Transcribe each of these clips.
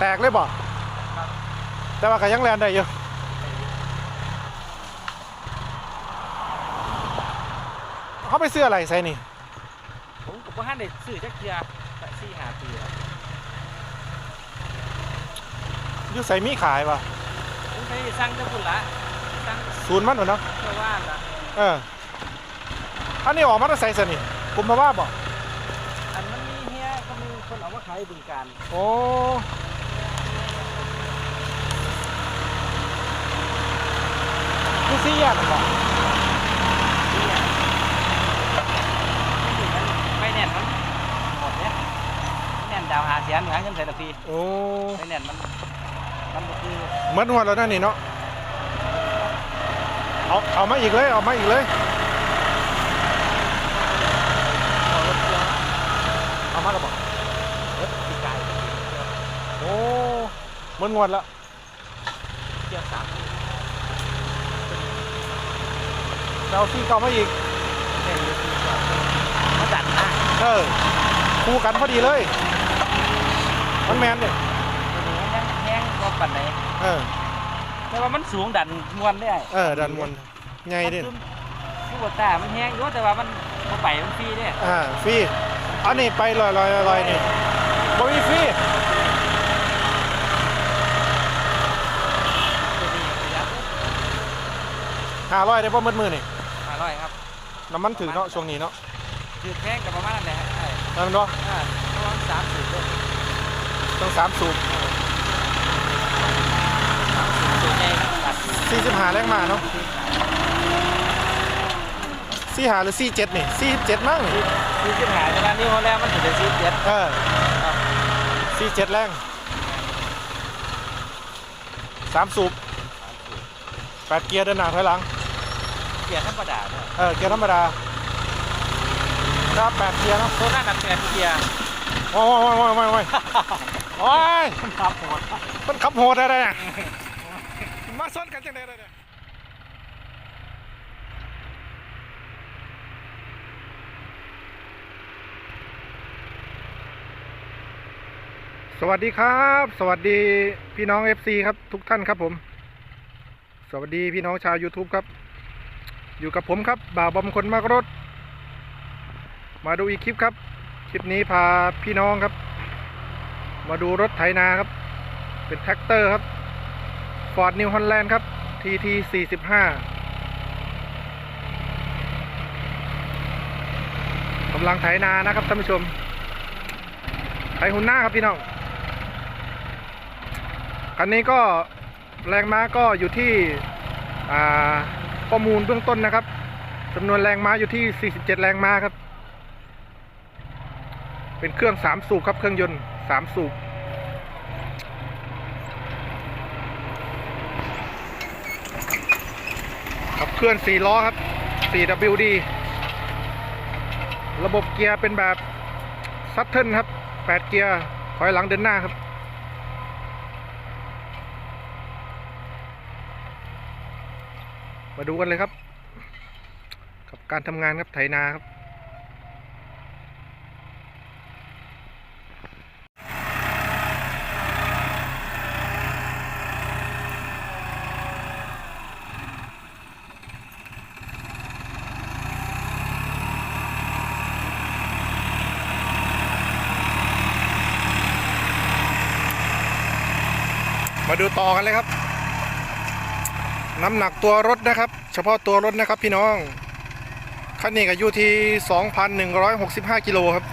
แตกเลยบ่แต่ว่าก็ยังแลนได้อยู่เขาไปซื้ออะไรใส่นี่ผมกับพ่อฮันได้ซื้อจักเทียแต่สี่หาปีแล้วอยู่ใส่มีขายป่ะผมไปสั่งเจ้าคุณละสั่งศูนย์มันเหรอเนาะเจ้าว่านละเอออันนี้ออกมาตั้งใส่สนี่กุมมาว่าบ่อันมันมีเฮียก็มีคนเอามาขายบึงการโอ้ คือซี่แยกกันบ่เนี่ยไม่แน่นมันหมดเนี่ยแน่นดาวหาเสียนหาเงินใส่ตะพีโอ้ไม่แน่นมันมันก็คือเหมือนหัวแล้วนั่นนี่เนาะเอาเอามาอีกเลยเอามาอีกเลยเอารถเกียวเอามาแล้วบ่รถปีกไก่โอ้เหมือนงวดละเกียวสาม เอาซี่เก่ามาอีกเส้นรถปีกไก่มาดันหน้าเออคู่กันพอดีเลย มันแมนเนี่ยตัวนี้ยังแห้งกว่าปันไหนเออแต่ว่ามันสูงดันมวนได้เออดันมวนไงดิมันคือว่าตามันแห้งอยู่แต่ว่ามันบ่ไปมันฟรีเนี่ยอ่าฟรีอันนี้ไปลอยลอยลอยนี่บ่มีฟรีตัวนี้ประหยัดห้าร้อยได้บ่มืดมือนี่ห้า ร้อยครับน้ำมันถึงเนาะช่วงนี้เนาะคือแพงกับประมาณนั้นแหละใช่นั่นเนาะอ่าประมาณสามสิบเลยต้องสามสูบส่วนใหญ่ก็ตัดสี่สิบห้าแรงมาเนาะสี่ห้าหรือสี่เจ็ดนี่สี่เจ็ดมั้งนี่คือขึ้นหาแต่ว่านี่พอแล้วมันถึงจะซีเจ็ดเออสี่เจ็ดแรงสามสูบแปดเกียร์เดินหน้าถอยหลังเกียร์ธรรมดาเนี่ยเออเกียร์ธรรมดาครับแปดเกียร์เนาะตัวหน้ากันแปดเกียร์โอ้ยโอ้ยโอ้ยโอ้ยโอ้ยโอ้ยครับผมมันขับโหดอะไรเนี่ยมาซ้อนกันจังไดเลยเนี่ยสวัสดีครับ สวัสดีพี่น้อง FC ครับทุกท่านครับผม สวัสดีพี่น้องชาว YouTube ครับ อยู่กับผมครับ บ่าวบอมคนมากรถ มาดูอีกคลิปครับ คลิปนี้พาพี่น้องครับ มาดูรถไถนาครับ เป็นแท็กเตอร์ครับ Ford New Holland ครับ TT 45กำลังไถนานะครับท่านผู้ชม ไถหุ่นหน้าครับพี่น้อง คันนี้ก็แรงม้าก็อยู่ที่อ่า ข้อมูลเบื้องต้นนะครับจำนวนแรงม้าอยู่ที่ 47 แรงม้าครับ เป็นเครื่อง 3 สูบครับเครื่องยนต์ 3 สูบขับเคลื่อน 4 ล้อครับ 4WD ระบบเกียร์เป็นแบบซัตเทิลครับ 8 เกียร์ถอยหลังเดินหน้าครับ มาดูกันเลยครับ กับการทำงานครับไถนาครับมาดูต่อกันเลยครับ น้ำหนักตัวรถนะครับ เฉพาะตัวรถนะครับพี่น้องคันนี้ก็อยู่ที่ 2,165 กิโลครับ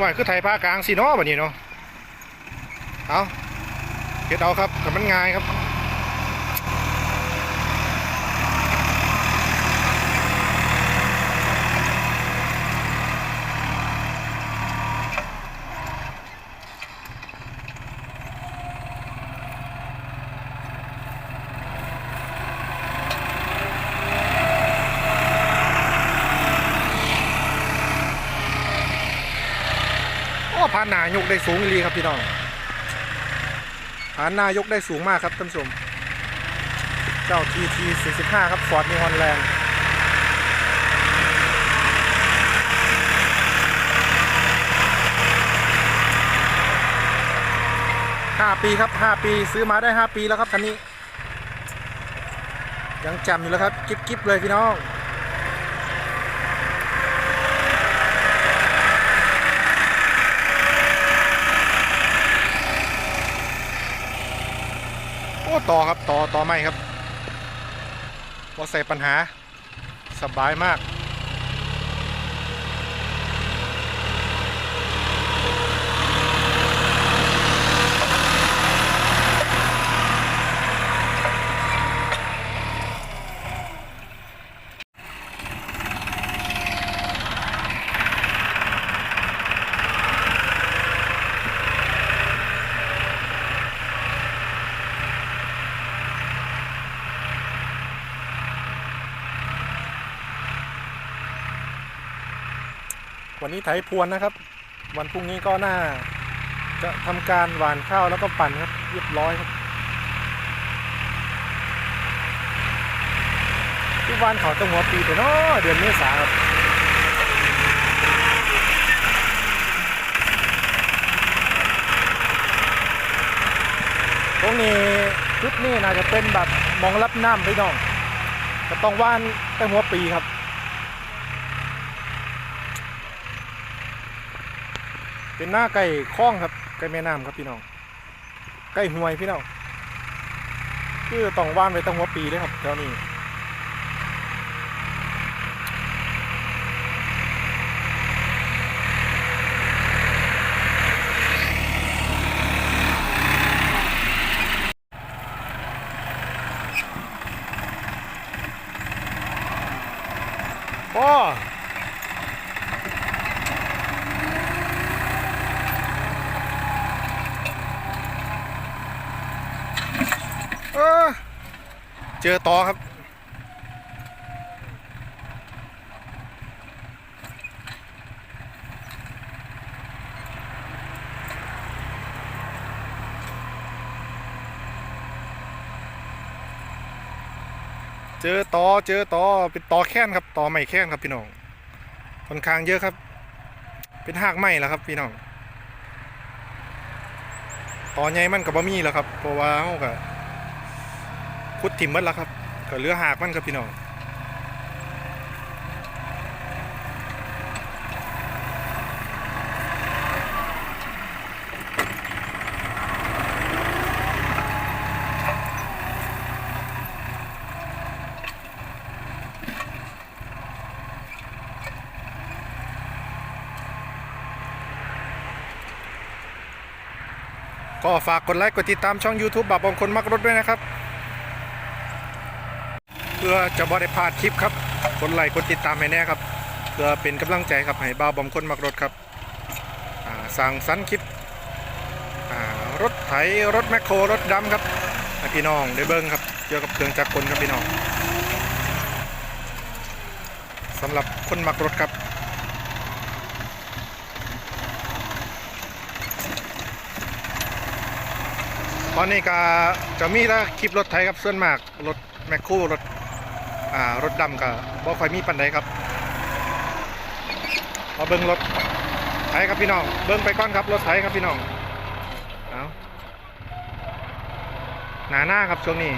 ว่าคือไถผ้ากลางสิเนาะบัดนี้เนาะเอาเฮ็ดเอาครับแต่มันง่ายครับ หนายกได้สูงอีลีครับพี่น้องผ่านหนายกได้สูงมากครับท่านผู้ชม เจ้า TT 45ครับ Ford New Holland ห้าปีครับห้าปีซื้อมาได้ห้าปีแล้วครับคันนี้ ยังจำอยู่แล้วครับกิ๊บกิ๊บเลยพี่น้อง ต่อครับต่อต่อไม่ครับว่าใส่ปัญหาสบายมาก วันนี้ไถพรวนนะครับ วันพรุ่งนี้ก็น่า จะทำการหว่านข้าวแล้วก็ปั่นครับเรียบร้อยครับที่วานเขาตั้งหัวปีแต่เนาะเดือนเมษาครับตรงนี้ชุดนี้น่าจะเป็นแบบมองรับน้ำพี่น้องก็ต้องว่านตั้งหัวปีครับ เป็นหน้าไก่คล้องครับไก่แม่น้ำครับพี่น้องไก่ห่วยพี่น้องคือต้องว่านไว้ตั้งหัวปีเลยครับแถวนี้โอ้เออเจอต่อครับเจอต่อเจอต่อเป็นต่อแค้นครับต่อไม่แค้นครับพี่น้องค่อนข้างเยอะครับ เป็นหากไม้แล้วครับพี่น้องต่อใหญ่มันกับบะมี่แล้วครับเพราะว่าเขาก็ พุดถิ่มหมดแล้วครับก็เหลือหากมันครับพี่น้องก็ฝากกดไลค์กดติดตามช่อง YouTube บับบางคนมักรถด้วยนะครับ พื่อจะบริพลาดคลิปครับกดไลค์กดติดตามให้แน่ครับ เพื่อเป็นกำลังใจครับให้บ่าวบอมคนมักรถครับสั่งสรรค์คลิปรถไถรถแมคโครรถดำครับพี่น้องได้เบิ้งครับเกี่ยวกับเครื่องจักรกลครับพี่น้องสำหรับคนมักรถครับตอนนี้ก็จะมีแต่คลิปรถไถครับส่วนมากรถแมคโครรถ อ่ารถดำกับ่ค่อยมีปันใดครับมาเบิ้งรถไถครับพี่น้อง เบิ้งไปก่อนครับรถไถครับพี่น้องเอาหนาหน้าครับช่วงนี้